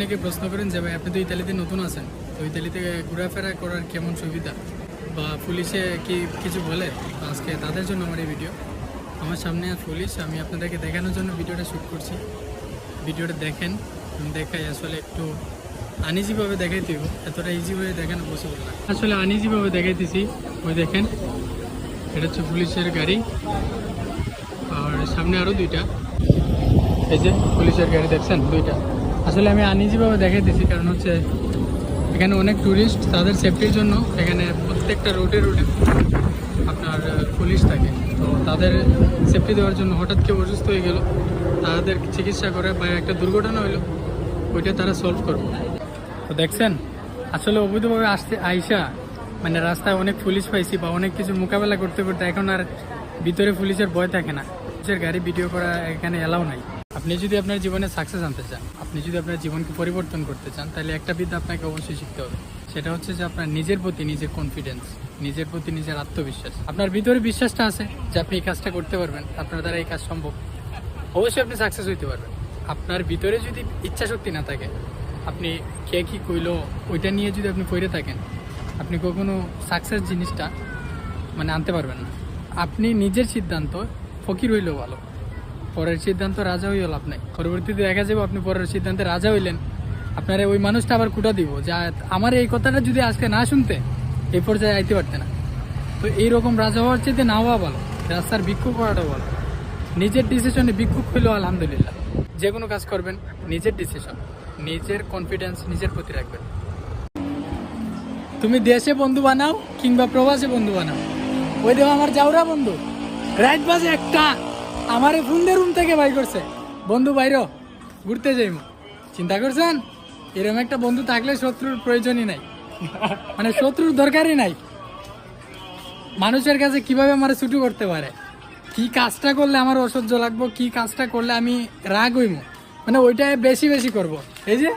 অনেকে প্রশ্ন করেন যে, ভাই, আপনি তো ইতালিতে নতুন আছেন, তো ইতালিতে ঘোরাফেরা করার কেমন সুবিধা? বা পুলিশে কি কিছু বলে? আজকে তাদের জন্য আমার এই ভিডিও। আমার সামনে আর পুলিশ, আমি আপনাদেরকে দেখানোর জন্য ভিডিওটা শ্যুট করছি। ভিডিওটা দেখেন, দেখাই, আসলে একটু আনইজিভাবে দেখাইতে হইব। এতটা ইজিভাবে দেখানো পসিবল না। আসলে আনইজিভাবে দেখাইতেছি, ওই দেখেন, এটা হচ্ছে পুলিশের গাড়ি। আর সামনে আরও দুইটা। এই যে পুলিশের গাড়ি দেখছেন, দুইটা। আসলে আমি আনিজিভাবে দেখাই দেখাইতেছি, কারণ হচ্ছে এখানে অনেক ট্যুরিস্ট তাদের সেফটির জন্য এখানে প্রত্যেকটা রোডে রোডে আপনার পুলিশ থাকে। তো তাদের সেফটি দেওয়ার জন্য হঠাৎ কেউ অসুস্থ হয়ে গেল, তাদের চিকিৎসা করে বা একটা দুর্ঘটনা হইল, ওইটা তারা সলভ করবে। তো দেখছেন, আসলে অবৈধভাবে আসতে, আইসা মানে রাস্তায় অনেক পুলিশ পাইছি বা অনেক কিছু মোকাবেলা করতে করতে এখন আর ভিতরে পুলিশের ভয় থাকে না। পুলিশের গাড়ি ভিডিও করা এখানে এলাও নাই। আপনি যদি আপনার জীবনে সাকসেস আনতে চান, আপনি যদি আপনার জীবনকে পরিবর্তন করতে চান, তাহলে একটা বিদ্যা আপনাকে অবশ্যই শিখতে হবে। সেটা হচ্ছে যে আপনার নিজের প্রতি নিজের কনফিডেন্স নিজের প্রতি নিজের আত্মবিশ্বাস। আপনার ভিতরে বিশ্বাসটা আছে যে আপনি এই কাজটা করতে পারবেন, আপনার দ্বারা এই কাজ সম্ভব। অবশ্যই আপনি সাকসেস হইতে পারবেন। আপনার ভিতরে যদি ইচ্ছা শক্তি না থাকে, আপনি কে কি কইলো, ওইটা নিয়ে যদি আপনি পড়ে থাকেন, আপনি কখনো সাকসেস জিনিসটা মানে আনতে পারবেন না। আপনি নিজের সিদ্ধান্ত ফকির হইলেও ভালো। পরের সিদ্ধান্ত রাজা হইও লাভ নাই। পরবর্তীতে দেখা যাবে আপনি পরের সিদ্ধান্তে রাজা হইলেন। আপনার ওই মানুষটা আবার কুটা দিব, যা আমার এই কথাটা যদি আজকে না শুনতে, এই পর্যায়ে আইতে পারতে না। তো এইরকম রাজা হওয়ার চাইতে না হওয়া ভালো, রাস্তার বিক্ষোভ করাটা ভালো। নিজের ডিসিশনে বিক্ষোভ হইলেও আলহামদুলিল্লাহ। যে কোনো কাজ করবেন, নিজের ডিসিশন নিজের কনফিডেন্স নিজের প্রতি রাখবেন। তুমি দেশে বন্ধু বানাও কিংবা প্রবাসে বন্ধু বানাও। ওই দেখো আমার যাওরা বন্ধু, রাত বাজে একটা। আমার ফোন দিয়ে রুম থেকে বাই করছে। বন্ধু বাইর ঘুরতে যাইম। চিন্তা করছেন? এরকম একটা বন্ধু থাকলে শত্রুর প্রয়োজনই নাই। মানে শত্রুর দরকারই নাই। মানুষের কাছে কীভাবে আমার ছুটি করতে পারে? কি কাজটা করলে আমার অসহ্য লাগবো? কি কাজটা করলে আমি রাগ হইম? মানে ওইটাই বেশি বেশি করব। এই যে,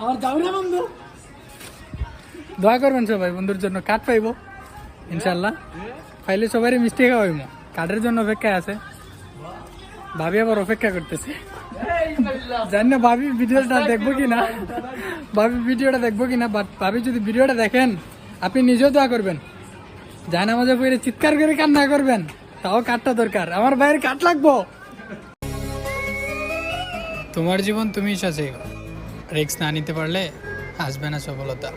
আমার না বন্ধু। দোয়া করবেন সবাই, বন্ধুর জন্য কাঠ পাইব, ইনশাল্লাহ। পাইলে সবারই মিষ্টি খাওয়াইমো। কাঠের জন্য অপেক্ষায় আছে। ভাবি আবার অপেক্ষা করতেছে। জানি না ভাবি ভিডিওটা দেখব কি না ভাবি ভিডিওটা দেখব কি না বাট ভাবি যদি ভিডিওটা দেখেন, আপনি নিজেও দোয়া করবেন। জানা মাঝে পড়ে চিৎকার করে কান্না করবেন, তাও কাঠটা দরকার। আমার বাইরে কাঠ লাগবো। তোমার জীবন তুমি সাথে রিক্স না নিতে পারলে আসবে না সফলতা।